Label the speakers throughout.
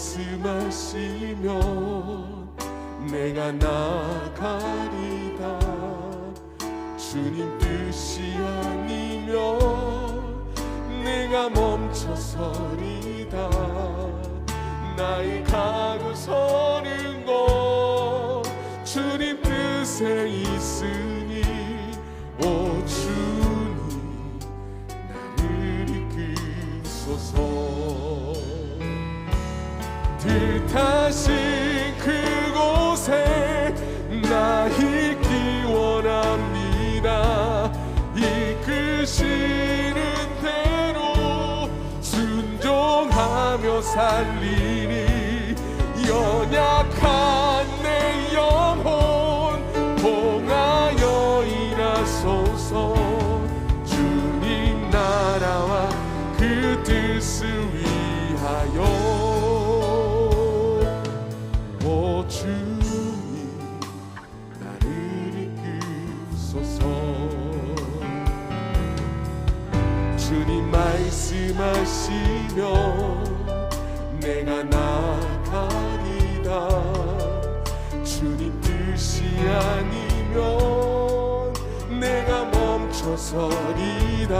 Speaker 1: 말씀하시면 내가 나가리다 주님 뜻이 아니면 내가 멈춰서리다 나의 가고 서 살리니 연약한 내 영혼 봉하여 일하소서. 주님 나라와 그 뜻을 위하여. 오 주님 나를 이끄소서. 주님 말씀하시면 내가 나가리다 주님 뜻이 아니면 내가 멈춰서리다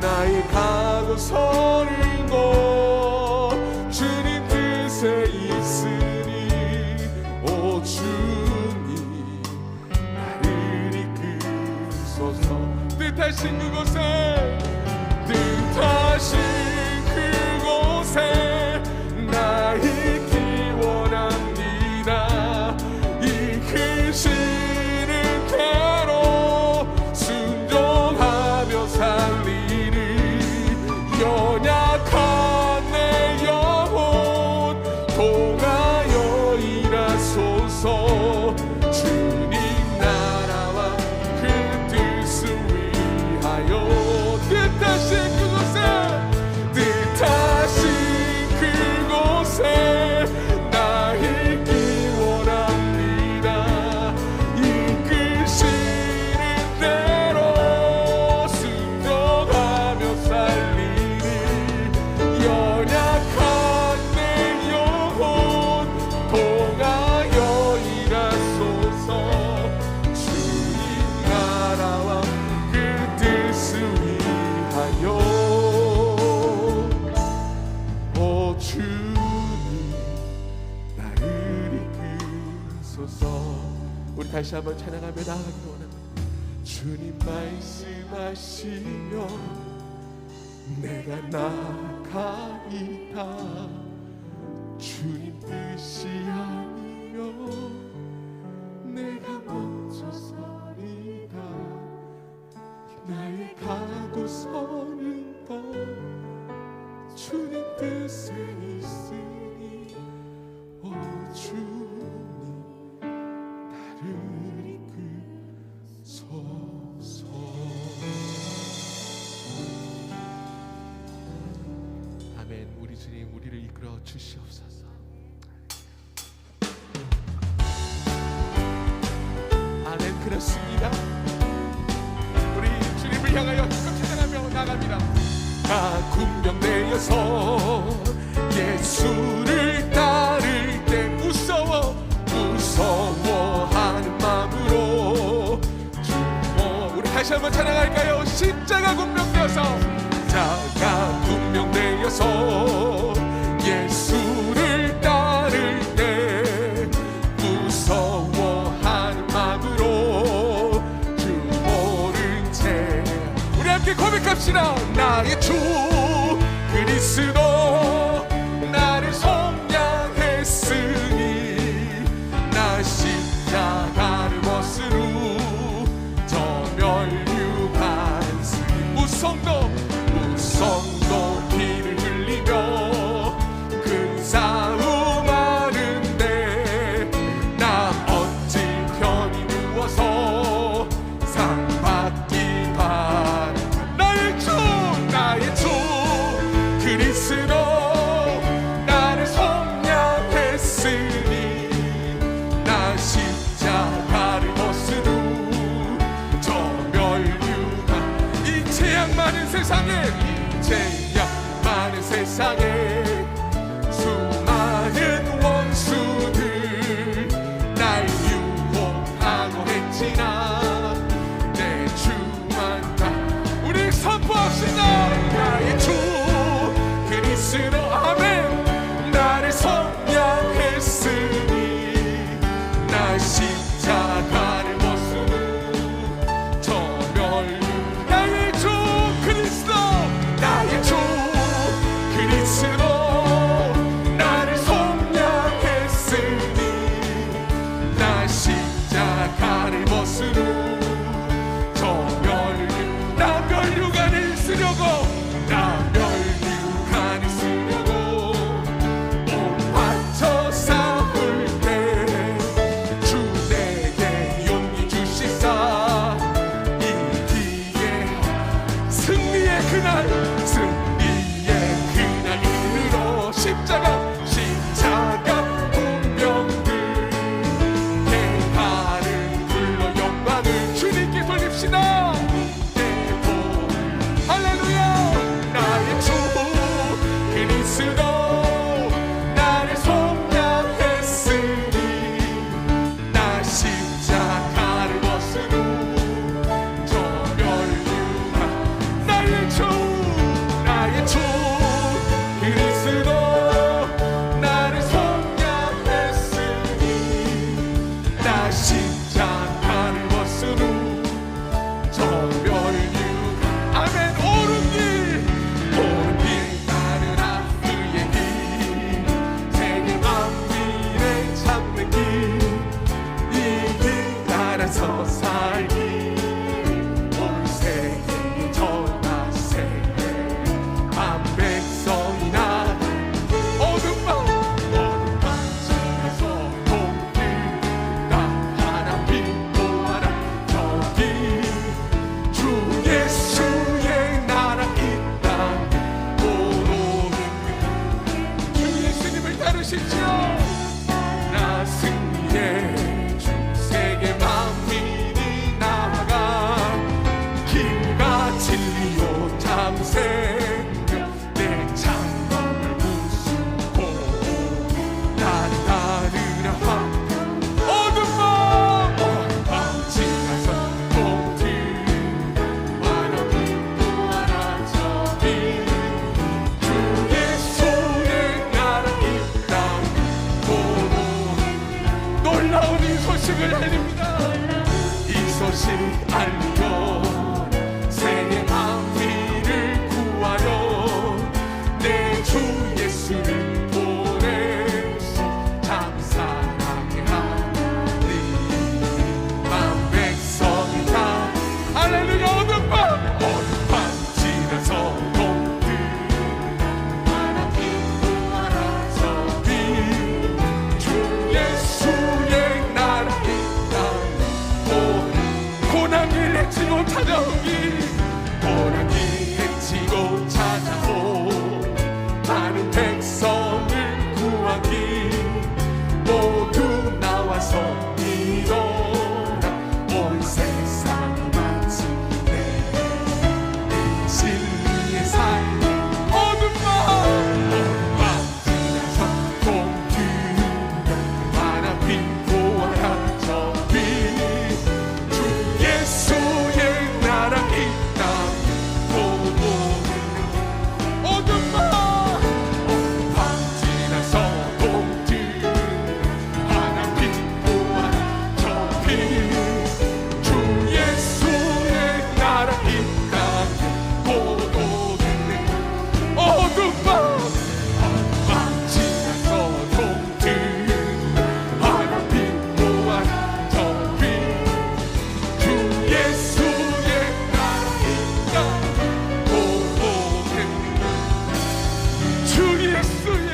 Speaker 1: 나의 가고 서는 곳 주님 뜻에 있으니. 오 주님 나를 이끄소서 뜻하신 그곳에 뜻하신 그 다시 한번 찬양하며 나아가기 원합니다. 주님 말씀하시면 내가 나가리다. 주님 뜻이 아니면 내가 멈춰서리다 나의 가고 서 주님 우리를 이끌어 주시옵소서. 아멘 그렇습니다. 우리 주님을 향하여 찬양하며 나갑니다. 나 군병되어서 예수를 따를 때 무서워 무서워하는 마음으로 주어 우리 다시 한번 찬양할까요? 십자가 군병되어서 자가 군병되어서 나의 주 그리스도 세상에 제약 많은 세상에 안에서 살기 이 소식을 알립니다. 이 소식 알려. Sweet.